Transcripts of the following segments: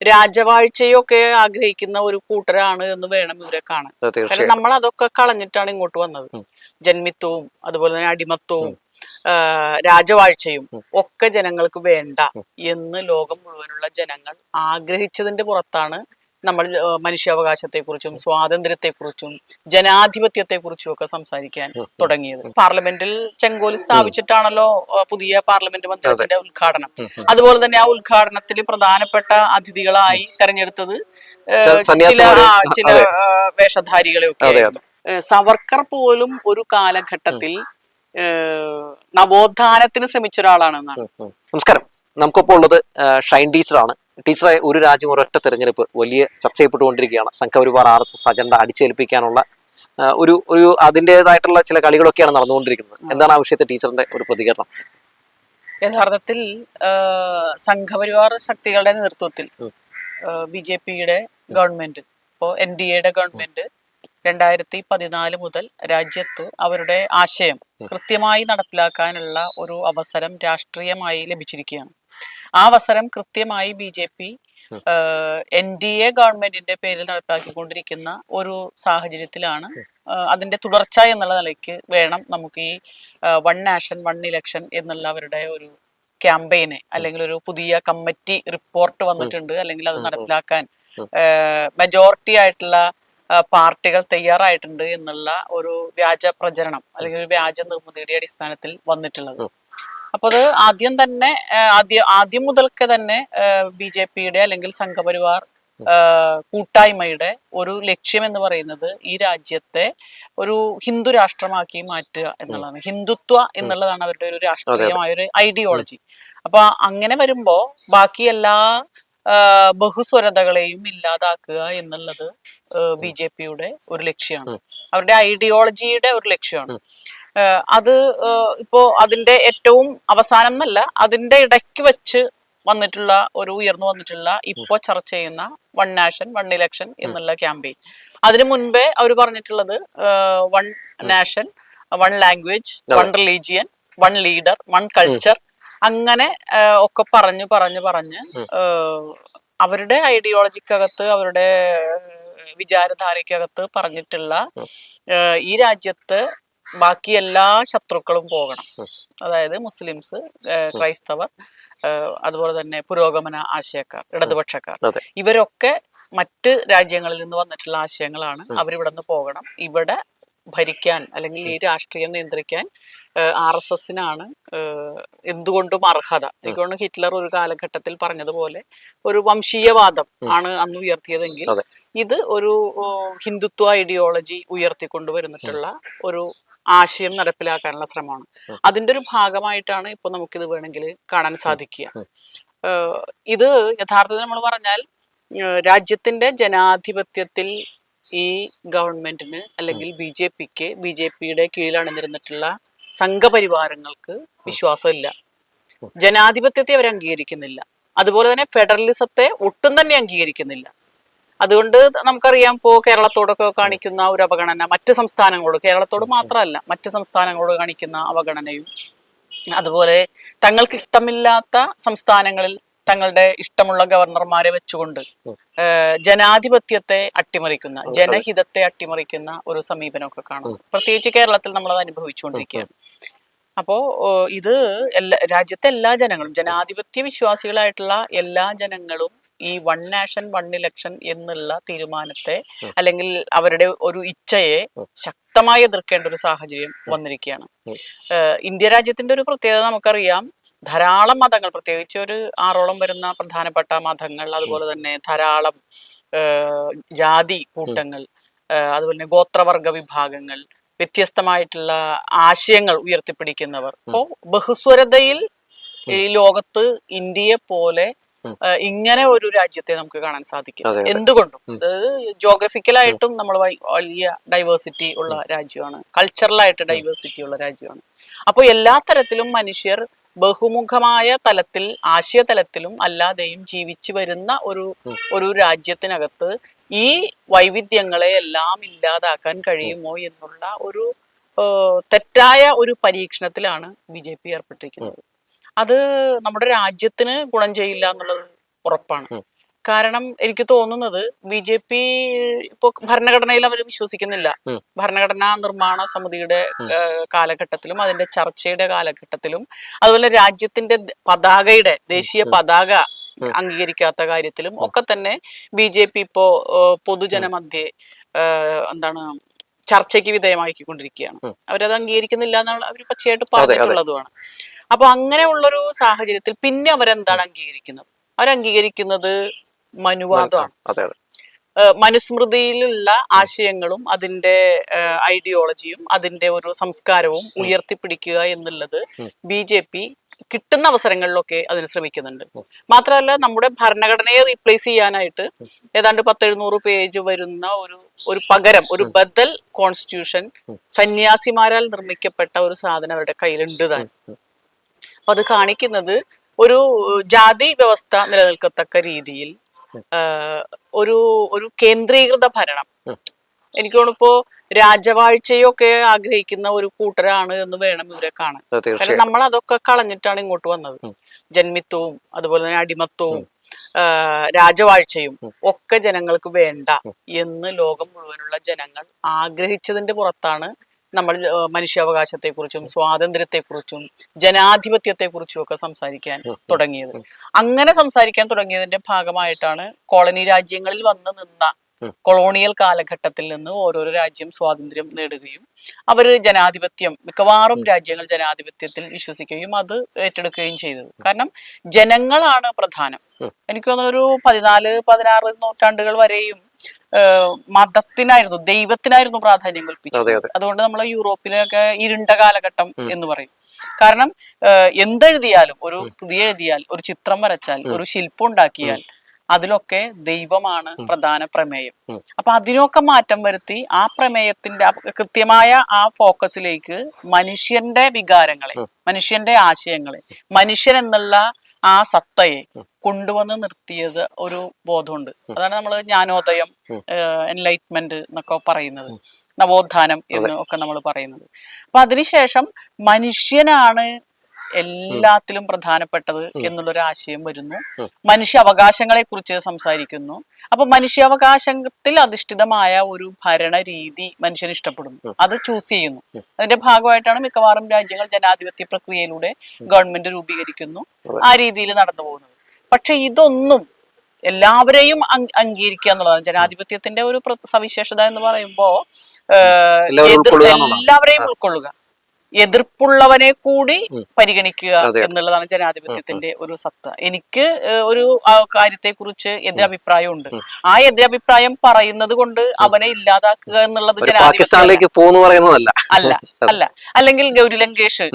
രാജവാഴ്ചയൊക്കെ ആഗ്രഹിക്കുന്ന ഒരു കൂട്ടരാണ് എന്ന് വേണം ഇവരെ കാണാൻ. കാരണം നമ്മൾ അതൊക്കെ കളഞ്ഞിട്ടാണ് ഇങ്ങോട്ട് വന്നത്. ജന്മിത്വവും അതുപോലെ തന്നെ അടിമത്വവും രാജവാഴ്ചയും ഒക്കെ ജനങ്ങൾക്ക് വേണ്ട എന്ന് ലോകം മുഴുവനുള്ള ജനങ്ങൾ ആഗ്രഹിച്ചതിന്റെ പുറത്താണ് നമ്മൾ മനുഷ്യാവകാശത്തെക്കുറിച്ചും സ്വാതന്ത്ര്യത്തെക്കുറിച്ചും ജനാധിപത്യത്തെക്കുറിച്ചും ഒക്കെ സംസാരിക്കാൻ തുടങ്ങിയത്. പാർലമെന്റിൽ ചെങ്കോൽ സ്ഥാപിച്ചിട്ടാണല്ലോ പുതിയ പാർലമെന്റ് മന്ദിരത്തിന്റെ ഉദ്ഘാടനം. അതുപോലെ തന്നെ ആ ഉദ്ഘാടനത്തിൽ പ്രധാനപ്പെട്ട അതിഥികളായി തെരഞ്ഞെടുത്തത് ചില ചില വേഷധാരികളെയൊക്കെ സവർക്കർ പോലും ഒരു കാലഘട്ടത്തിൽ നവോത്ഥാനത്തിന് ശ്രമിച്ച ഒരാളാണെന്നാണ്. നമസ്കാരം. നമുക്കൊപ്പം ഉള്ളത് ഷൈൻ ടീച്ചറാണ്. ടീച്ചറെ ഒരു രാജ്യം ഒരൊറ്റ തെരഞ്ഞെടുപ്പ് വലിയ ചർച്ച ചെയ്യപ്പെട്ടുകൊണ്ടിരിക്കുകയാണ് Sangh Parivar R S S agenda അടിച്ചേൽപ്പിക്കാനുള്ള ഒരു ഒരു അതിന്റെതായിട്ടുള്ള ചില കളികളൊക്കെയാണ് നടന്നുകൊണ്ടിരിക്കുന്നത്. എന്താണ് ആ വിഷയത്തെ ടീച്ചറിന്റെ ഒരു പ്രതികരണം? യഥാർത്ഥത്തിൽ സംഘപരിവാർ ശക്തികളുടെ നേതൃത്വത്തിൽ. ബി ജെ പിയുടെ ഗവൺമെന്റ് ഇപ്പോൾ എൻ ഡി എയുടെ ഗവൺമെന്റ് രണ്ടായിരത്തി പതിനാല് മുതൽ രാജ്യത്ത് അവരുടെ ആശയം കൃത്യമായി നടപ്പിലാക്കാനുള്ള ഒരു അവസരം രാഷ്ട്രീയമായി ലഭിച്ചിരിക്കുകയാണ്. ആ അവസരം കൃത്യമായി B J P N D A ഗവൺമെന്റിന്റെ പേരിൽ നടപ്പാക്കിക്കൊണ്ടിരിക്കുന്ന ഒരു സാഹചര്യത്തിലാണ് അതിന്റെ തുടർച്ച എന്നുള്ള നിലയ്ക്ക് വേണം നമുക്ക് ഈ വൺ നാഷൻ വൺ ഇലക്ഷൻ എന്നുള്ള അവരുടെ ഒരു ക്യാമ്പയിന് അല്ലെങ്കിൽ ഒരു പുതിയ കമ്മിറ്റി റിപ്പോർട്ട് വന്നിട്ടുണ്ട്. അല്ലെങ്കിൽ അത് നടപ്പിലാക്കാൻ മെജോറിറ്റി ആയിട്ടുള്ള പാർട്ടികൾ തയ്യാറായിട്ടുണ്ട് എന്നുള്ള ഒരു വ്യാജ പ്രചരണം അല്ലെങ്കിൽ ഒരു വ്യാജ നിർമ്മിതിയുടെ അടിസ്ഥാനത്തിൽ വന്നിട്ടുള്ളത്. അപ്പൊ അത് ആദ്യം തന്നെ ആദ്യം ആദ്യം മുതൽക്ക് തന്നെ ബി ജെ പിയുടെ അല്ലെങ്കിൽ സംഘപരിവാർ കൂട്ടായ്മയുടെ ഒരു ലക്ഷ്യം എന്ന് പറയുന്നത് ഈ രാജ്യത്തെ ഒരു ഹിന്ദു രാഷ്ട്രമാക്കി മാറ്റുക എന്നുള്ളതാണ്. ഹിന്ദുത്വ എന്നുള്ളതാണ് അവരുടെ ഒരു രാഷ്ട്രീയമായ ഒരു ഐഡിയോളജി. അപ്പൊ അങ്ങനെ വരുമ്പോ ബാക്കി എല്ലാ ബഹുസ്വരതകളെയും ഇല്ലാതാക്കുക എന്നുള്ളത് ബി ജെ പിയുടെ ഒരു ലക്ഷ്യമാണ് അവരുടെ ഐഡിയോളജിയുടെ ഒരു ലക്ഷ്യമാണ് അത് ഇപ്പോ അതിന്റെ ഏറ്റവും അവസാനം എന്നല്ല അതിന്റെ ഇടയ്ക്ക് വെച്ച് വന്നിട്ടുള്ള ഒരു ഉയർന്നു വന്നിട്ടുള്ള ഇപ്പോ ചർച്ച ചെയ്യുന്ന വൺ നാഷൻ വൺ ഇലക്ഷൻ എന്നുള്ള ക്യാമ്പയിൻ. അതിനു മുൻപേ അവർ പറഞ്ഞിട്ടുള്ളത് one nation one language one religion one leader one culture അങ്ങനെ ഒക്കെ പറഞ്ഞു പറഞ്ഞു പറഞ്ഞ് അവരുടെ ഐഡിയോളജിക്കകത്ത് അവരുടെ വിചാരധാരയ്ക്കകത്ത് പറഞ്ഞിട്ടുള്ള ഈ രാജ്യത്ത് ബാക്കി എല്ലാ ശത്രുക്കളും പോകണം. അതായത് മുസ്ലിംസ് ക്രൈസ്തവർ അതുപോലെ തന്നെ പുരോഗമന ആശയക്കാർ ഇടതുപക്ഷക്കാർ. ഇവരൊക്കെ മറ്റ് രാജ്യങ്ങളിൽ നിന്ന് വന്നിട്ടുള്ള ആശയങ്ങളാണ് അവരിവിടെ നിന്ന് പോകണം. ഇവിടെ ഭരിക്കാൻ അല്ലെങ്കിൽ ഈ രാഷ്ട്രീയം നിയന്ത്രിക്കാൻ ആർ എസ് എസിനാണ് എന്തുകൊണ്ടും അർഹത. എനിക്ക് ഹിറ്റ്ലർ ഒരു കാലഘട്ടത്തിൽ പറഞ്ഞതുപോലെ ഒരു വംശീയവാദം ആണ് അന്ന് ഉയർത്തിയതെങ്കിൽ ഇത് ഒരു ഹിന്ദുത്വ ഐഡിയോളജി ഉയർത്തിക്കൊണ്ടുവരുന്നിട്ടുള്ള ഒരു ആശയം നടപ്പിലാക്കാനുള്ള ശ്രമമാണ്. അതിന്റെ ഒരു ഭാഗമായിട്ടാണ് ഇപ്പൊ നമുക്കിത് വേണമെങ്കിൽ കാണാൻ സാധിക്കുക. ഇത് യഥാർത്ഥത്തിൽ നമ്മൾ പറഞ്ഞാൽ രാജ്യത്തിന്റെ ജനാധിപത്യത്തിൽ ഈ ഗവൺമെന്റിന് അല്ലെങ്കിൽ ബി ജെ പിക്ക് ബി ജെ പിയുടെ കീഴിൽ അണിനിരുന്നിട്ടുള്ള സംഘപരിവാരങ്ങൾക്ക് വിശ്വാസമില്ല. ജനാധിപത്യത്തെ അവർ അംഗീകരിക്കുന്നില്ല അതുപോലെ തന്നെ ഫെഡറലിസത്തെ ഒട്ടും തന്നെ അംഗീകരിക്കുന്നില്ല. അതുകൊണ്ട് നമുക്കറിയാം ഇപ്പോ കേരളത്തോടൊക്കെ കാണിക്കുന്ന ഒരു അവഗണന മറ്റു സംസ്ഥാനങ്ങളോട് കേരളത്തോട് മാത്രമല്ല മറ്റു സംസ്ഥാനങ്ങളോട് കാണിക്കുന്ന അവഗണനയും. അതുപോലെ തങ്ങൾക്ക് ഇഷ്ടമില്ലാത്ത സംസ്ഥാനങ്ങളിൽ തങ്ങളുടെ ഇഷ്ടമുള്ള ഗവർണർമാരെ വെച്ചുകൊണ്ട് ജനാധിപത്യത്തെ അട്ടിമറിക്കുന്ന ജനഹിതത്തെ അട്ടിമറിക്കുന്ന ഒരു സമീപനമൊക്കെ കാണാം പ്രത്യേകിച്ച് കേരളത്തിൽ നമ്മൾ അത് അനുഭവിച്ചുകൊണ്ടിരിക്കുകയാണ്. അപ്പോ ഇത് എല്ലാ രാജ്യത്തെ എല്ലാ ജനങ്ങളും ജനാധിപത്യ വിശ്വാസികളായിട്ടുള്ള എല്ലാ ജനങ്ങളും ഈ വൺ നാഷൻ വൺ ഇലക്ഷൻ എന്നുള്ള തീരുമാനത്തെ അല്ലെങ്കിൽ അവരുടെ ഒരു ഇച്ഛയെ ശക്തമായി എതിർക്കേണ്ട ഒരു സാഹചര്യം വന്നിരിക്കുകയാണ്. ഇന്ത്യ രാജ്യത്തിന്റെ ഒരു പ്രത്യേകത നമുക്കറിയാം. ധാരാളം മതങ്ങൾ പ്രത്യേകിച്ച് ഒരു ആറോളം വരുന്ന പ്രധാനപ്പെട്ട മതങ്ങൾ അതുപോലെ തന്നെ ധാരാളം ജാതി കൂട്ടങ്ങൾ അതുപോലെ തന്നെ ഗോത്രവർഗ വിഭാഗങ്ങൾ വ്യത്യസ്തമായിട്ടുള്ള ആശയങ്ങൾ ഉയർത്തിപ്പിടിക്കുന്നവർ. അപ്പോ ബഹുസ്വരതയിൽ ഈ ലോകത്ത് ഇന്ത്യയെ പോലെ ഇങ്ങനെ ഒരു രാജ്യത്തെ നമുക്ക് കാണാൻ സാധിക്കും. എന്തുകൊണ്ടും. അതായത് ജോഗ്രഫിക്കലായിട്ടും നമ്മൾ വലിയ ഡൈവേഴ്സിറ്റി ഉള്ള രാജ്യമാണ്. കൾച്ചറലായിട്ട് ഡൈവേഴ്സിറ്റി ഉള്ള രാജ്യമാണ്. അപ്പോൾ എല്ലാ തരത്തിലും മനുഷ്യർ ബഹുമുഖമായ തലത്തിൽ ആശയ തലത്തിലും അല്ലാതെയും ജീവിച്ചു വരുന്ന ഒരു ഒരു രാജ്യത്തിനകത്ത് ഈ വൈവിധ്യങ്ങളെ എല്ലാം ഇല്ലാതാക്കാൻ കഴിയുമോ എന്നുള്ള ഒരു തെറ്റായ ഒരു പരീക്ഷണത്തിലാണ് ബി ജെ പി ഏർപ്പെട്ടിരിക്കുന്നത്. അത് നമ്മുടെ രാജ്യത്തിന് ഗുണം ചെയ്യില്ല എന്നുള്ളത് ഉറപ്പാണ്. കാരണം എനിക്ക് തോന്നുന്നത് ബി ജെ പി ഇപ്പൊ ഭരണഘടനയിൽ അവർ വിശ്വസിക്കുന്നില്ല. ഭരണഘടനാ നിർമ്മാണ സമിതിയുടെ കാലഘട്ടത്തിലും അതിന്റെ ചർച്ചയുടെ കാലഘട്ടത്തിലും അതുപോലെ രാജ്യത്തിന്റെ പതാകയുടെ ദേശീയ പതാക അംഗീകരിക്കാത്ത കാര്യത്തിലും ഒക്കെ തന്നെ ബി ജെ പി ഇപ്പോ പൊതുജനമധ്യേ എന്താണ് ചർച്ചയ്ക്ക് വിധേയമാക്കിക്കൊണ്ടിരിക്കുകയാണ്. അവരത് അംഗീകരിക്കുന്നില്ല എന്നാണ് അവർ പച്ചയായിട്ട്. പറഞ്ഞിട്ടുള്ളതുമാണ്. അപ്പൊ അങ്ങനെയുള്ളൊരു സാഹചര്യത്തിൽ പിന്നെ അവരെന്താണ് അംഗീകരിക്കുന്നത്? അവരംഗീകരിക്കുന്നത് മനുവാദമാണ്. മനുസ്മൃതിയിലുള്ള ആശയങ്ങളും അതിന്റെ ഐഡിയോളജിയും അതിന്റെ ഒരു സംസ്കാരവും ഉയർത്തിപ്പിടിക്കുക എന്നുള്ളത്. ബി ജെ പി കിട്ടുന്ന അവസരങ്ങളിലൊക്കെ അതിന് ശ്രമിക്കുന്നുണ്ട്. മാത്രമല്ല നമ്മുടെ ഭരണഘടനയെ റീപ്ലേസ് ചെയ്യാനായിട്ട് ഏതാണ്ട് പത്തെഴുന്നൂറ് പേജ് വരുന്ന ഒരു ഒരു പകരം ഒരു ബദൽ കോൺസ്റ്റിറ്റ്യൂഷൻ സന്യാസിമാരാൽ നിർമ്മിക്കപ്പെട്ട ഒരു സാധനം അവരുടെ കയ്യിലുണ്ട് താൻ. അപ്പൊ അത് കാണിക്കുന്നത് ഒരു ജാതി വ്യവസ്ഥ നിലനിൽക്കത്തക്ക രീതിയിൽ ഒരു ഒരു കേന്ദ്രീകൃത ഭരണം. എനിക്കോണിപ്പോ എനിക്ക് തോന്നുന്നു രാജവാഴ്ചയൊക്കെ ആഗ്രഹിക്കുന്ന ഒരു കൂട്ടരാണ് എന്ന് വേണം ഇവരെ കാണാൻ. കാരണം നമ്മൾ അതൊക്കെ കളഞ്ഞിട്ടാണ് ഇങ്ങോട്ട് വന്നത്. ജന്മിത്വവും അതുപോലെ തന്നെ അടിമത്വവും രാജവാഴ്ചയും ഒക്കെ ജനങ്ങൾക്ക് വേണ്ട എന്ന് ലോകം മുഴുവനുള്ള ജനങ്ങൾ ആഗ്രഹിച്ചതിന്റെ പുറത്താണ് നമ്മൾ മനുഷ്യാവകാശത്തെക്കുറിച്ചും സ്വാതന്ത്ര്യത്തെക്കുറിച്ചും ജനാധിപത്യത്തെക്കുറിച്ചും ഒക്കെ സംസാരിക്കാൻ തുടങ്ങിയത്. അങ്ങനെ സംസാരിക്കാൻ തുടങ്ങിയതിന്റെ ഭാഗമായിട്ടാണ് കോളനി രാജ്യങ്ങളിൽ വന്ന് നിന്ന കൊളോണിയൽ കാലഘട്ടത്തിൽ നിന്ന് ഓരോരോ രാജ്യം സ്വാതന്ത്ര്യം നേടുകയും അവർ ജനാധിപത്യം മിക്കവാറും രാജ്യങ്ങൾ ജനാധിപത്യത്തിൽ വിശ്വസിക്കുകയും അത് ഏറ്റെടുക്കുകയും ചെയ്തത്. കാരണം ജനങ്ങളാണ് പ്രധാനം. എനിക്ക് തോന്നുന്നു ഒരു പതിനാല് പതിനാറ് നൂറ്റാണ്ടുകൾ വരെയും മതത്തിനായിരുന്നു ദൈവത്തിനായിരുന്നു പ്രാധാന്യം കൽപ്പിച്ചത്. അതുകൊണ്ട് നമ്മൾ യൂറോപ്പിലൊക്കെ ഇരുണ്ട കാലഘട്ടം എന്ന് പറയും. കാരണം എന്തെഴുതിയാലും ഒരു പുതിയ എഴുതിയാൽ ഒരു ചിത്രം വരച്ചാൽ ഒരു ശില്പം ഉണ്ടാക്കിയാൽ അതിലൊക്കെ ദൈവമാണ് പ്രധാന പ്രമേയം. അപ്പൊ അതിനൊക്കെ മാറ്റം വരുത്തി ആ പ്രമേയത്തിന്റെ കൃത്യമായ ആ ഫോക്കസിലേക്ക് മനുഷ്യന്റെ വികാരങ്ങളെ മനുഷ്യന്റെ ആശയങ്ങളെ മനുഷ്യൻ എന്നുള്ള ആ സത്തയെ കൊണ്ടുവന്ന് നിർത്തിയത് ഒരു ബോധമുണ്ട്. അതാണ് നമ്മൾ ജ്ഞാനോദയം എൻലൈറ്റ്മെന്റ് എന്നൊക്കെ പറയുന്നത്. നവോത്ഥാനം എന്ന് ഒക്കെ നമ്മൾ പറയുന്നത്. അപ്പൊ അതിനുശേഷം മനുഷ്യനാണ് എല്ലാത്തിലും പ്രധാനപ്പെട്ടത് എന്നുള്ളൊരു ആശയം വരുന്നു. മനുഷ്യ അവകാശങ്ങളെ കുറിച്ച് സംസാരിക്കുന്നു. അപ്പൊ മനുഷ്യാവകാശത്തിൽ അധിഷ്ഠിതമായ ഒരു ഭരണ രീതി മനുഷ്യൻ ഇഷ്ടപ്പെടുന്നു അത് ചൂസ് ചെയ്യുന്നു. അതിന്റെ ഭാഗമായിട്ടാണ് മിക്കവാറും രാജ്യങ്ങൾ ജനാധിപത്യ പ്രക്രിയയിലൂടെ ഗവൺമെന്റ് രൂപീകരിക്കുന്നു. ആ രീതിയിൽ നടന്നു പോകുന്നത്. പക്ഷെ ഇതൊന്നും എല്ലാവരെയും അംഗ- അംഗീകരിക്കുക എന്നുള്ളതാണ്. ജനാധിപത്യത്തിന്റെ ഒരു സവിശേഷത എന്ന് പറയുമ്പോ ഏഹ്, എല്ലാവരും എതിർ- ഉൾക്കൊള്ളുക എന്നുള്ളതാണ്. എല്ലാവരെയും ഉൾക്കൊള്ളുക. എതിർപ്പുള്ളവനെ കൂടി പരിഗണിക്കുക എന്നുള്ളതാണ് ജനാധിപത്യത്തിന്റെ ഒരു സത്ത. എനിക്ക് ഒരു കാര്യത്തെ കുറിച്ച് എതിരഭിപ്രായം ഉണ്ട് ആ എതിരഭിപ്രായം പറയുന്നത് കൊണ്ട് അവനെ ഇല്ലാതാക്കുക എന്നുള്ളത് പാകിസ്ഥാനിലേക്ക് പോകുന്നു പറയുന്നതല്ല. അല്ല അല്ല. അല്ലെങ്കിൽ ഗൗരി ലങ്കേഷ്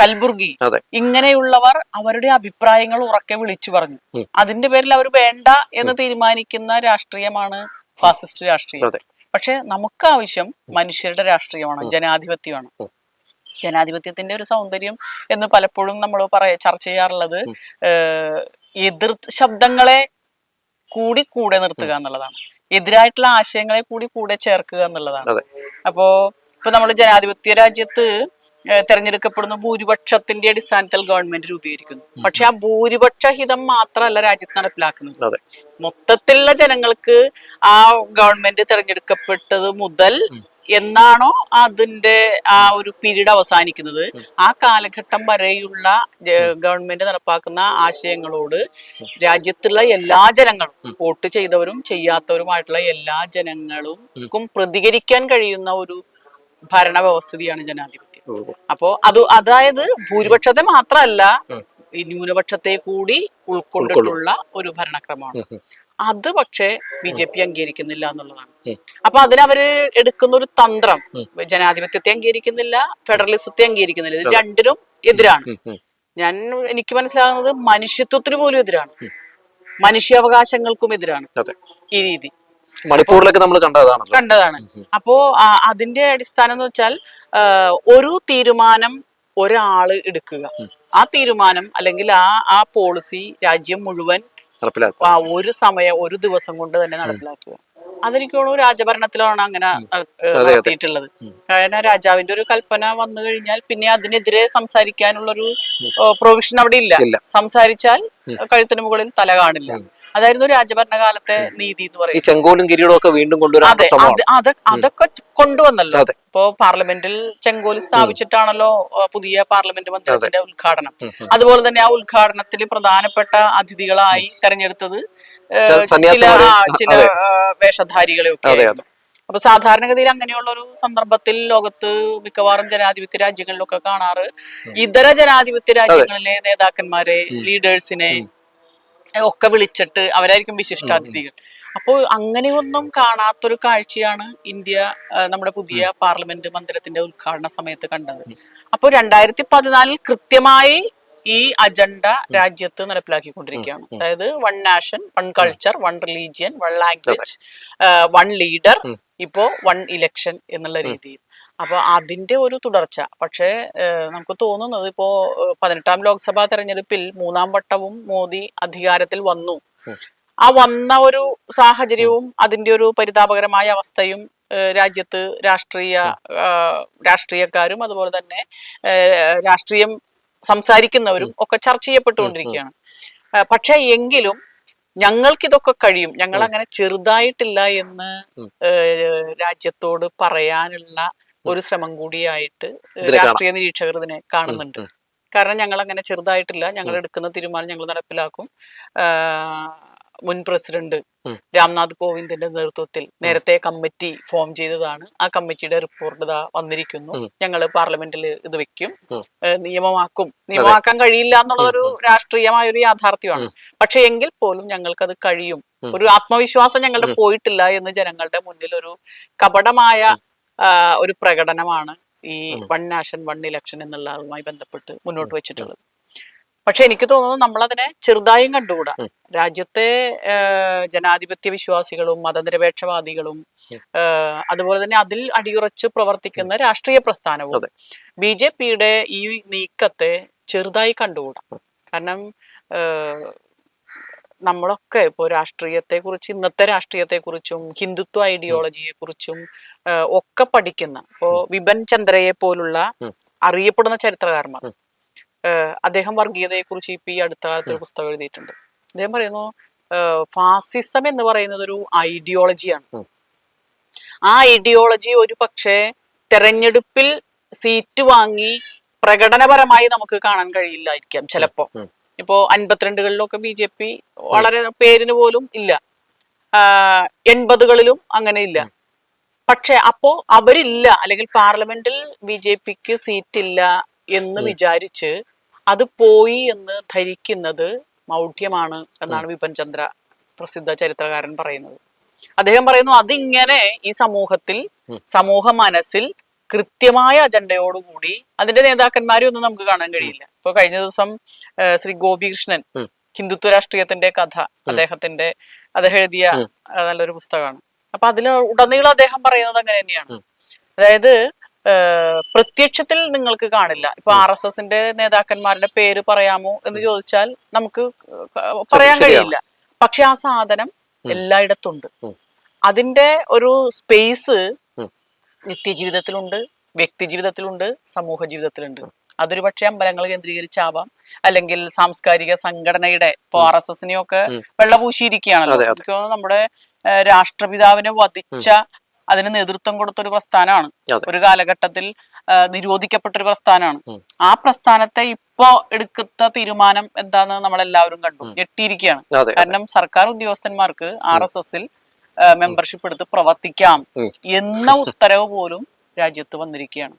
കൽബുർഗി ഇങ്ങനെയുള്ളവർ അവരുടെ അഭിപ്രായങ്ങൾ ഉറക്കെ വിളിച്ചു പറഞ്ഞു. അതിന്റെ പേരിൽ അവർ വേണ്ട എന്ന് തീരുമാനിക്കുന്ന രാഷ്ട്രീയമാണ് ഫാസിസ്റ്റ് രാഷ്ട്രീയം. പക്ഷെ നമുക്ക് ആവശ്യം മനുഷ്യരുടെ രാഷ്ട്രീയമാണ് ജനാധിപത്യമാണ്. ജനാധിപത്യത്തിന്റെ ഒരു സൗന്ദര്യം എന്ന് പലപ്പോഴും നമ്മൾ പറയ ചർച്ച ചെയ്യാറുള്ളത് എതിർ ശബ്ദങ്ങളെ കൂടി കൂടെ നിർത്തുക എന്നുള്ളതാണ്. എതിരായിട്ടുള്ള ആശയങ്ങളെ കൂടി കൂടെ ചേർക്കുക എന്നുള്ളതാണ്. അപ്പോ ഇപ്പൊ നമ്മൾ ജനാധിപത്യ രാജ്യത്ത് തെരഞ്ഞെടുക്കപ്പെടുന്ന ഭൂരിപക്ഷത്തിന്റെ അടിസ്ഥാനത്തിൽ ഗവൺമെന്റ് രൂപീകരിക്കുന്നു. പക്ഷെ ആ ഭൂരിപക്ഷ ഹിതം മാത്രമല്ല രാജ്യത്ത് നടപ്പിലാക്കുന്നത്. മൊത്തത്തിലുള്ള ജനങ്ങൾക്ക് ആ ഗവൺമെന്റ് തെരഞ്ഞെടുക്കപ്പെട്ടത് മുതൽ എന്നാണോ അതിന്റെ ആ ഒരു പീരീഡ് അവസാനിക്കുന്നത്. ആ കാലഘട്ടം വരെയുള്ള ഗവൺമെന്റ് നടപ്പാക്കുന്ന ആശയങ്ങളോട് രാജ്യത്തുള്ള എല്ലാ ജനങ്ങളും വോട്ട് ചെയ്തവരും ചെയ്യാത്തവരുമായിട്ടുള്ള എല്ലാ ജനങ്ങളും പ്രതികരിക്കാൻ കഴിയുന്ന ഒരു ഭരണ വ്യവസ്ഥിതിയാണ് ജനാധിപത്യം. അപ്പോ അത് അതായത് ഭൂരിപക്ഷത്തെ മാത്രമല്ല ഈ ന്യൂനപക്ഷത്തെ കൂടി ഉൾക്കൊണ്ടിട്ടുള്ള ഒരു ഭരണക്രമമാണ്. അത് പക്ഷേ ബി ജെ പി അംഗീകരിക്കുന്നില്ല എന്നുള്ളതാണ്. അപ്പൊ അതിനവര് എടുക്കുന്ന ഒരു തന്ത്രം ജനാധിപത്യത്തെ അംഗീകരിക്കുന്നില്ല ഫെഡറലിസത്തെ അംഗീകരിക്കുന്നില്ല. ഇത് രണ്ടിനും എതിരാണ്. ഞാൻ എനിക്ക് മനസ്സിലാകുന്നത് മനുഷ്യത്വത്തിന് പോലും എതിരാണ്. മനുഷ്യാവകാശങ്ങൾക്കും എതിരാണ് ഈ രീതി. മണിപ്പൂരിലൊക്കെ നമ്മൾ കണ്ടതാണ്. കണ്ടതാണ് അപ്പോ അതിന്റെ അടിസ്ഥാനം എന്ന് വെച്ചാൽ ഒരു തീരുമാനം ഒരാൾ എടുക്കുക. ആ തീരുമാനം അല്ലെങ്കിൽ ആ ആ പോളിസി രാജ്യം മുഴുവൻ നടപ്പിലാക്കും ആ ഒരു സമയം ഒരു ദിവസം കൊണ്ട് തന്നെ നടപ്പിലാക്കുക. അതെനിക്ക് തോന്നുന്നു രാജഭരണത്തിലാണ് അങ്ങനെ. നടത്തിയിട്ടുള്ളത്. കാരണം രാജാവിന്റെ ഒരു കൽപ്പന വന്നു കഴിഞ്ഞാൽ പിന്നെ അതിനെതിരെ സംസാരിക്കാനുള്ളൊരു പ്രൊവിഷൻ അവിടെ ഇല്ല. സംസാരിച്ചാൽ കഴുത്തിന് മുകളിൽ തല കാണില്ല. അതായിരുന്നു രാജഭരണകാലത്തെ നീതി എന്ന് ഈ പറയുന്നത് ചെങ്കോലും കിരീടവും ഒക്കെ വീണ്ടും കൊണ്ടുവരാൻ അതെ അതൊക്കെ കൊണ്ടുവന്നല്ലോ. ഇപ്പോ പാർലമെന്റിൽ ചെങ്കോൽ സ്ഥാപിച്ചിട്ടാണല്ലോ പുതിയ പാർലമെന്റ് മന്ദിരത്തിന്റെ ഉദ്ഘാടനം. അതുപോലെ തന്നെ ആ ഉദ്ഘാടനത്തിൽ പ്രധാനപ്പെട്ട അതിഥികളായി തെരഞ്ഞെടുത്തത് ചില ചില സന്യാസിമാരെ, ആ, ചില അതെ. ആ, വേഷധാരികളെ ഒക്കെ ആയിരുന്നു. അപ്പൊ സാധാരണഗതിയിൽ അങ്ങനെയുള്ള ഒരു സന്ദർഭത്തിൽ ലോകത്ത് മിക്കവാറും ജനാധിപത്യ രാജ്യങ്ങളിലൊക്കെ കാണാറ് ഇതര ജനാധിപത്യ രാജ്യങ്ങളിലെ നേതാക്കന്മാരെ ലീഡേഴ്സിനെ ഒക്കെ വിളിച്ചിട്ട് അവരായിരിക്കും വിശിഷ്ടാതിഥികൾ അപ്പോൾ അങ്ങനെയൊന്നും കാണാത്തൊരു കാഴ്ചയാണ് ഇന്ത്യ നമ്മുടെ പുതിയ പാർലമെന്റ് മന്ദിരത്തിന്റെ ഉദ്ഘാടന സമയത്ത് കണ്ടത്. അപ്പോൾ രണ്ടായിരത്തി പതിനാലിൽ കൃത്യമായി ഈ അജണ്ട രാജ്യത്ത് നടപ്പിലാക്കിക്കൊണ്ടിരിക്കുകയാണ്. അതായത് one nation one culture one religion one language one leader ഇപ്പോ വൺ ഇലക്ഷൻ എന്നുള്ള രീതിയിൽ. അപ്പൊ അതിന്റെ ഒരു തുടർച്ച. പക്ഷേ നമുക്ക് തോന്നുന്നത് ഇപ്പോ ഏഹ്, പതിനെട്ടാം ലോക്സഭാ തെരഞ്ഞെടുപ്പിൽ മൂന്നാം വട്ടവും മോദി അധികാരത്തിൽ വന്നു. ആ വന്ന ഒരു സാഹചര്യവും അതിന്റെ ഒരു പരിതാപകരമായ അവസ്ഥയും രാജ്യത്ത് രാഷ്ട്രീയ രാഷ്ട്രീയക്കാരും അതുപോലെ തന്നെ രാഷ്ട്രീയം സംസാരിക്കുന്നവരും ഒക്കെ ചർച്ച ചെയ്യപ്പെട്ടുകൊണ്ടിരിക്കുകയാണ്. പക്ഷേ എങ്കിലും ഞങ്ങൾക്കിതൊക്കെ കഴിയും. ഞങ്ങൾ അങ്ങനെ ചെറുതായിട്ടില്ല എന്ന് രാജ്യത്തോട് പറയാനുള്ള ഒരു ശ്രമം കൂടിയായിട്ട്. രാഷ്ട്രീയ നിരീക്ഷകർ ഇതിനെ കാണുന്നുണ്ട്. കാരണം ഞങ്ങൾ അങ്ങനെ ചെറുതായിട്ടില്ല. ഞങ്ങൾ എടുക്കുന്ന തീരുമാനം ഞങ്ങൾ നടപ്പിലാക്കും. മുൻ പ്രസിഡന്റ്. രാംനാഥ് കോവിന്ദിന്റെ നേതൃത്വത്തിൽ നേരത്തെ കമ്മിറ്റി ഫോം ചെയ്തതാണ്. ആ കമ്മിറ്റിയുടെ റിപ്പോർട്ട് ഇതാ വന്നിരിക്കുന്നു. ഞങ്ങൾ പാർലമെന്റിൽ ഇത് വെക്കും. നിയമമാക്കും. നിയമമാക്കാൻ കഴിയില്ല എന്നുള്ളതൊരു രാഷ്ട്രീയമായ ഒരു യാഥാർത്ഥ്യമാണ്. പക്ഷെ എങ്കിൽ പോലും ഞങ്ങൾക്കത് കഴിയും. ഒരു ആത്മവിശ്വാസം ഞങ്ങളുടെ പോയിട്ടില്ല എന്ന് ജനങ്ങളുടെ മുന്നിൽ ഒരു കപടമായ ഒരു പ്രകടനമാണ് ഈ വൺ നാഷൻ വൺ ഇലക്ഷൻ എന്നുള്ളതുമായി ബന്ധപ്പെട്ട് മുന്നോട്ട് വെച്ചിട്ടുള്ളത്. പക്ഷെ എനിക്ക് തോന്നുന്നു നമ്മളതിനെ ചെറുതായും കണ്ടുകൂടാ. രാജ്യത്തെ ജനാധിപത്യ വിശ്വാസികളും മതനിരപേക്ഷവാദികളും അതുപോലെ തന്നെ അതിൽ അടിയുറച്ച് പ്രവർത്തിക്കുന്ന രാഷ്ട്രീയ പ്രസ്ഥാനവും. ബി ജെ പിയുടെ ഈ നീക്കത്തെ ചെറുതായി കണ്ടുകൂടാ. കാരണം നമ്മളൊക്കെ ഇപ്പോൾ രാഷ്ട്രീയത്തെ കുറിച്ച് ഇന്നത്തെ രാഷ്ട്രീയത്തെ കുറിച്ചും ഹിന്ദുത്വ ഐഡിയോളജിയെ കുറിച്ചും ഒക്കെ പഠിക്കുന്ന. ഇപ്പോ വിപൻ ചന്ദ്രയെ പോലുള്ള അറിയപ്പെടുന്ന ചരിത്രകാരന്മാർ. അദ്ദേഹം വർഗീയതയെ കുറിച്ച് ഇപ്പൊ ഈ അടുത്ത കാലത്ത് ഒരു പുസ്തകം എഴുതിയിട്ടുണ്ട്. അദ്ദേഹം പറയുന്നു ഫാസിസം എന്ന് പറയുന്നത് ഒരു ഐഡിയോളജിയാണ് ആ ഐഡിയോളജി ഒരു പക്ഷേ തെരഞ്ഞെടുപ്പിൽ സീറ്റ് വാങ്ങി പ്രകടനപരമായി നമുക്ക് കാണാൻ കഴിയില്ലായിരിക്കാം ചിലപ്പോ. ഇപ്പോ അൻപത്തിരണ്ടുകളിലൊക്കെ ബി ജെ പി വളരെ പേരിന് പോലും ഇല്ല. എൺപതുകളിലും അങ്ങനെ ഇല്ല. പക്ഷെ അപ്പോ അവരില്ല. അല്ലെങ്കിൽ പാർലമെന്റിൽ ബി ജെ പിക്ക് സീറ്റ് ഇല്ല എന്ന് വിചാരിച്ച് അത് പോയി എന്ന് ധരിക്കുന്നത് മൗഢ്യമാണ് എന്നാണ് വിപൻ ചന്ദ്ര പ്രസിദ്ധ ചരിത്രകാരൻ പറയുന്നത്. അദ്ദേഹം പറയുന്നു അതിങ്ങനെ ഈ സമൂഹത്തിൽ സമൂഹ മനസ്സിൽ കൃത്യമായ അജണ്ടയോടുകൂടി അതിന്റെ നേതാക്കന്മാരെ ഒന്നും നമുക്ക് കാണാൻ കഴിയില്ല. ഇപ്പൊ കഴിഞ്ഞ ദിവസം ശ്രീ ഗോപികൃഷ്ണൻ. ഹിന്ദുത്വ രാഷ്ട്രീയത്തിന്റെ കഥ അദ്ദേഹത്തിന്റെ അദ്ദേഹം എഴുതിയ നല്ലൊരു പുസ്തകമാണ്. അപ്പൊ അതിൽ ഉടനീളം അദ്ദേഹം പറയുന്നത് അങ്ങനെ തന്നെയാണ്. അതായത് പ്രത്യക്ഷത്തിൽ നിങ്ങൾക്ക് കാണില്ല. ഇപ്പൊ ആർ എസ് എസിന്റെ നേതാക്കന്മാരുടെ പേര് പറയാമോ എന്ന് ചോദിച്ചാൽ നമുക്ക് പറയാൻ കഴിയില്ല. പക്ഷെ ആ സാധനം എല്ലായിടത്തുണ്ട്. അതിന്റെ ഒരു സ്പേസ് നിത്യജീവിതത്തിലുണ്ട് വ്യക്തി ജീവിതത്തിലുണ്ട് സമൂഹ ജീവിതത്തിലുണ്ട് അതൊരു പക്ഷേ അമ്പലങ്ങൾ കേന്ദ്രീകരിച്ചാവാം. അല്ലെങ്കിൽ സാംസ്കാരിക സംഘടനയുടെ ഇപ്പൊ ആർ എസ് എസിനെയൊക്കെ വെള്ളപൂശിയിരിക്കുകയാണല്ലോ. നമ്മുടെ രാഷ്ട്രപിതാവിനെ വധിച്ച അതിന് നേതൃത്വം കൊടുത്ത ഒരു പ്രസ്ഥാനമാണ് ഒരു കാലഘട്ടത്തിൽ നിരോധിക്കപ്പെട്ട ഒരു പ്രസ്ഥാനമാണ്. ആ പ്രസ്ഥാനത്തെ ഇപ്പോ എടുക്കുന്ന തീരുമാനം എന്താന്ന് നമ്മളെല്ലാവരും കണ്ടു. ഞെട്ടിയിരിക്കുകയാണ്. കാരണം സർക്കാർ ഉദ്യോഗസ്ഥന്മാർക്ക് ആർ എസ് എസിൽ മെമ്പർഷിപ്പ് എടുത്ത് പ്രവർത്തിക്കാം. എന്ന ഉത്തരവ് പോലും രാജ്യത്ത് വന്നിരിക്കുകയാണ്.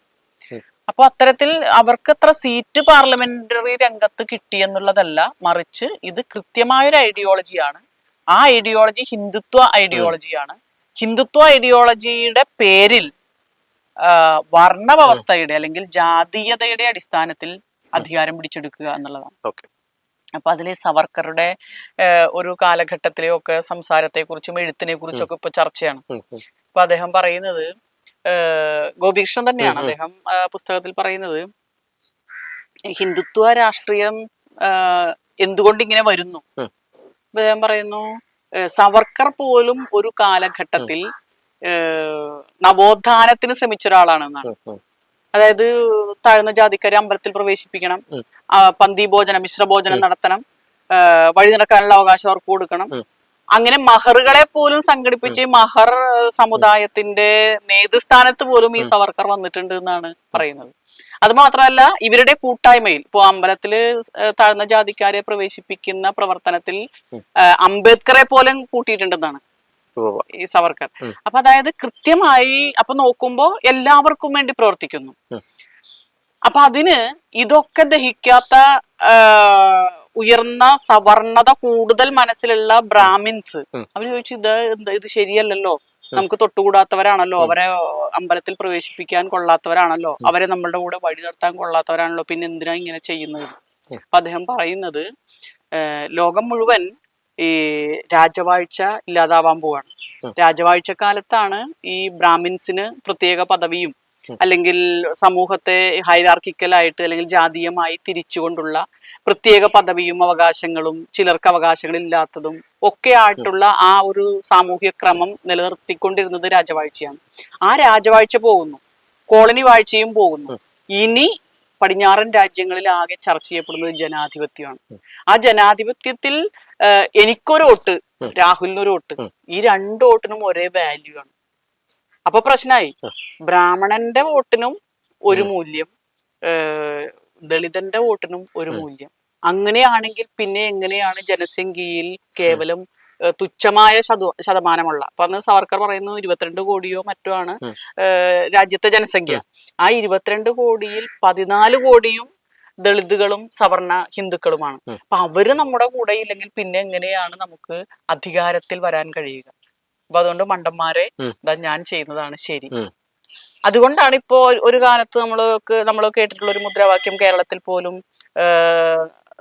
അപ്പൊ അത്തരത്തിൽ അവർക്ക് എത്ര സീറ്റ് പാർലമെന്ററി രംഗത്ത് കിട്ടിയെന്നുള്ളതല്ല മറിച്ച് ഇത് കൃത്യമായൊരു ഐഡിയോളജിയാണ് ആ ഐഡിയോളജി ഹിന്ദുത്വ ഐഡിയോളജിയാണ് ഹിന്ദുത്വ ഐഡിയോളജിയുടെ പേരിൽ വർണവ്യവസ്ഥയുടെ അല്ലെങ്കിൽ ജാതീയതയുടെ അടിസ്ഥാനത്തിൽ അധികാരം പിടിച്ചെടുക്കുക എന്നുള്ളതാണ്. അപ്പൊ അതിൽ സവർക്കറുടെ ഒരു കാലഘട്ടത്തിലെ ഒക്കെ സംസാരത്തെ കുറിച്ചും എഴുത്തിനെ കുറിച്ചും ഒക്കെ ഇപ്പൊ ചർച്ചയാണ് അപ്പൊ അദ്ദേഹം പറയുന്നത് ഗോപികൃഷ്ണൻ തന്നെയാണ്. അദ്ദേഹം പുസ്തകത്തിൽ പറയുന്നത് ഹിന്ദുത്വ രാഷ്ട്രീയം എന്തുകൊണ്ട് ഇങ്ങനെ വരുന്നു? അദ്ദേഹം പറയുന്നു സവർക്കർ പോലും ഒരു കാലഘട്ടത്തിൽ നവോത്ഥാനത്തിന് ശ്രമിച്ച ഒരാളാണെന്നാണ്. അതായത് താഴ്ന്ന ജാതിക്കാരെ അമ്പലത്തിൽ പ്രവേശിപ്പിക്കണം പന്തി ഭോജനം പന്തി ഭോജനം മിശ്രഭോജനം നടത്തണം വഴി നടക്കാനുള്ള അവകാശം അവർക്ക് കൊടുക്കണം. അങ്ങനെ മഹറുകളെ പോലും സംഘടിപ്പിച്ച് മഹർ സമുദായത്തിന്റെ നേതൃസ്ഥാനത്ത് പോലും ഈ സവർക്കർ വന്നിട്ടുണ്ട് എന്നാണ് പറയുന്നത്. അത് മാത്രമല്ല ഇവരുടെ കൂട്ടായ്മയിൽ ഇപ്പോ അമ്പലത്തിൽ താഴ്ന്ന ജാതിക്കാരെ പ്രവേശിപ്പിക്കുന്ന പ്രവർത്തനത്തിൽ അംബേദ്കറെ പോലും കൂട്ടിയിട്ടുണ്ടെന്നാണ്. ഈ സവർക്കർ. അപ്പൊ അതായത് കൃത്യമായി അപ്പൊ നോക്കുമ്പോ എല്ലാവർക്കും വേണ്ടി പ്രവർത്തിക്കുന്നു. അപ്പൊ അതിന് ഇതൊക്കെ ദഹിക്കാത്ത ഉയർന്ന സവർണത കൂടുതൽ മനസ്സിലുള്ള ബ്രാഹ്മിൻസ്. അവർ ചോദിച്ചു ഇത് ഇത് ശരിയല്ലല്ലോ നമുക്ക് തൊട്ടുകൂടാത്തവരാണല്ലോ. അവരെ അമ്പലത്തിൽ പ്രവേശിപ്പിക്കാൻ കൊള്ളാത്തവരാണല്ലോ. അവരെ നമ്മളുടെ കൂടെ വഴി നടത്താൻ കൊള്ളാത്തവരാണല്ലോ. പിന്നെ എന്തിനാ ഇങ്ങനെ ചെയ്യുന്നത്? അപ്പൊ അദ്ദേഹം പറയുന്നത് ലോകം മുഴുവൻ ഈ രാജവാഴ്ച ഇല്ലാതാവാൻ പോവാണ്. രാജവാഴ്ച കാലത്താണ് ഈ ബ്രാഹ്മിൻസിന് പ്രത്യേക പദവിയും അല്ലെങ്കിൽ സമൂഹത്തെ ഹൈറാർക്കിക്കലായിട്ട് അല്ലെങ്കിൽ ജാതീയമായി തിരിച്ചുകൊണ്ടുള്ള പ്രത്യേക പദവിയും അവകാശങ്ങളും ചിലർക്ക് അവകാശങ്ങളില്ലാത്തതും ഒക്കെ ആയിട്ടുള്ള ആ ഒരു സാമൂഹ്യ ക്രമം നിലനിർത്തിക്കൊണ്ടിരുന്നത് രാജവാഴ്ചയാണ്. ആ രാജവാഴ്ച പോകുന്നു. കോളനി വാഴ്ചയും പോകുന്നു. ഇനി പടിഞ്ഞാറൻ രാജ്യങ്ങളിൽ ആകെ ചർച്ച ചെയ്യപ്പെടുന്നത് ജനാധിപത്യമാണ്. ആ ജനാധിപത്യത്തിൽ എനിക്കൊരു വോട്ട് രാഹുലിനൊരു വോട്ട്. ഈ രണ്ട് വോട്ടിനും ഒരേ വാല്യൂ ആണ്. അപ്പൊ പ്രശ്നമായി ബ്രാഹ്മണന്റെ വോട്ടിനും ഒരു മൂല്യം ദളിതന്റെ വോട്ടിനും ഒരു മൂല്യം. അങ്ങനെയാണെങ്കിൽ പിന്നെ എങ്ങനെയാണ് ജനസംഖ്യയിൽ കേവലം തുച്ഛമായ ശത ശതമാനമുള്ള? അപ്പൊ അന്ന് സവർക്കർ പറയുന്നു ഇരുപത്തിരണ്ട് കോടിയോ മറ്റോ ആണ് രാജ്യത്തെ ജനസംഖ്യ. ആ ഇരുപത്തിരണ്ട് കോടിയിൽ പതിനാല് കോടിയും ദളിതുകളും സവർണ ഹിന്ദുക്കളുമാണ്. അപ്പൊ അവർ നമ്മുടെ കൂടെ ഇല്ലെങ്കിൽ പിന്നെ എങ്ങനെയാണ് നമുക്ക് അധികാരത്തിൽ വരാൻ കഴിയുക? അപ്പൊ അതുകൊണ്ട് മണ്ടന്മാരെ. ഇതാ ഞാൻ ചെയ്യുന്നതാണ് ശരി. അതുകൊണ്ടാണ് ഇപ്പോ ഒരു കാലത്ത് നമ്മൾക്ക് നമ്മൾ കേട്ടിട്ടുള്ള ഒരു മുദ്രാവാക്യം കേരളത്തിൽ പോലും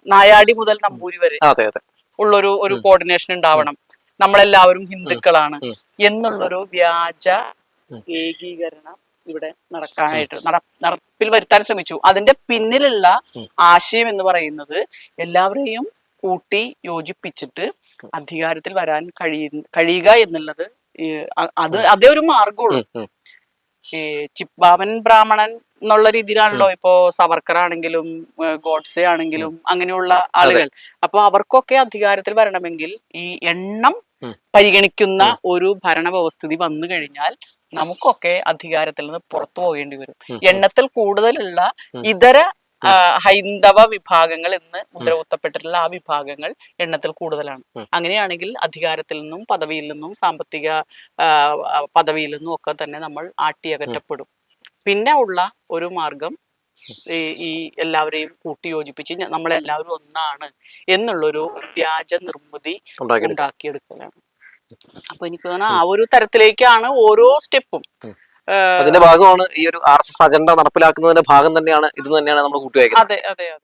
നായാടി മുതൽ നമ്പൂരി വരെ ഉള്ളൊരു ഒരു കോർഡിനേഷൻ ഉണ്ടാവണം. നമ്മളെല്ലാവരും ഹിന്ദുക്കളാണ്. എന്നുള്ളൊരു വ്യാജ ഏകീകരണം ഇവിടെ നടക്കാനായിട്ട് നട നടപ്പിൽ വരുത്താൻ ശ്രമിച്ചു. അതിന്റെ പിന്നിലുള്ള ആശയം എന്ന് പറയുന്നത് എല്ലാവരെയും കൂട്ടി യോജിപ്പിച്ചിട്ട് അധികാരത്തിൽ വരാൻ കഴിയ കഴിയുക എന്നുള്ളത് അത് അതേ ഒരു മാർഗമുള്ളൂ. ഈ ചിപ്പാവൻ ബ്രാഹ്മണൻ എന്നുള്ള രീതിയിലാണല്ലോ ഇപ്പോ സവർക്കർ ആണെങ്കിലും ഗോഡ്സെ ആണെങ്കിലും അങ്ങനെയുള്ള ആളുകൾ. അപ്പൊ അവർക്കൊക്കെ അധികാരത്തിൽ വരണമെങ്കിൽ ഈ എണ്ണം പരിഗണിക്കുന്ന ഒരു ഭരണ വ്യവസ്ഥിതി വന്നു കഴിഞ്ഞാൽ നമുക്കൊക്കെ അധികാരത്തിൽ നിന്ന് പുറത്തു പോകേണ്ടി വരും. എണ്ണത്തിൽ കൂടുതലുള്ള ഇതര ഹൈന്ദവ വിഭാഗങ്ങൾ എന്ന് മുദ്രകുത്തപ്പെട്ടിട്ടുള്ള ആ വിഭാഗങ്ങൾ എണ്ണത്തിൽ കൂടുതലാണ്. അങ്ങനെയാണെങ്കിൽ അധികാരത്തിൽ നിന്നും പദവിയിൽ നിന്നും സാമ്പത്തിക പദവിയിൽ നിന്നും ഒക്കെ തന്നെ നമ്മൾ ആട്ടിയകറ്റപ്പെടും. പിന്നെ ഉള്ള ഒരു മാർഗം ഈ എല്ലാവരെയും കൂട്ടിയോജിപ്പിച്ച് നമ്മളെല്ലാവരും ഒന്നാണ് എന്നുള്ളൊരു വ്യാജ നിർമ്മിതി ഉണ്ടാക്കിയെടുക്കും ഉണ്ടാക്കിയെടുക്കലാണ് അപ്പൊ എനിക്ക് തോന്നുന്നു ആ ഒരു തരത്തിലേക്കാണ് ഓരോ സ്റ്റെപ്പും. അതിന്റെ ഭാഗമാണ് ഈ ഒരു ആർ എസ് എസ് അജണ്ട നടപ്പിലാക്കുന്നതിന്റെ ഭാഗം തന്നെയാണ് ഇത് തന്നെയാണ് നമ്മൾ കൂട്ടിവയ്ക്കുന്നത് അതെ അതെ അതെ.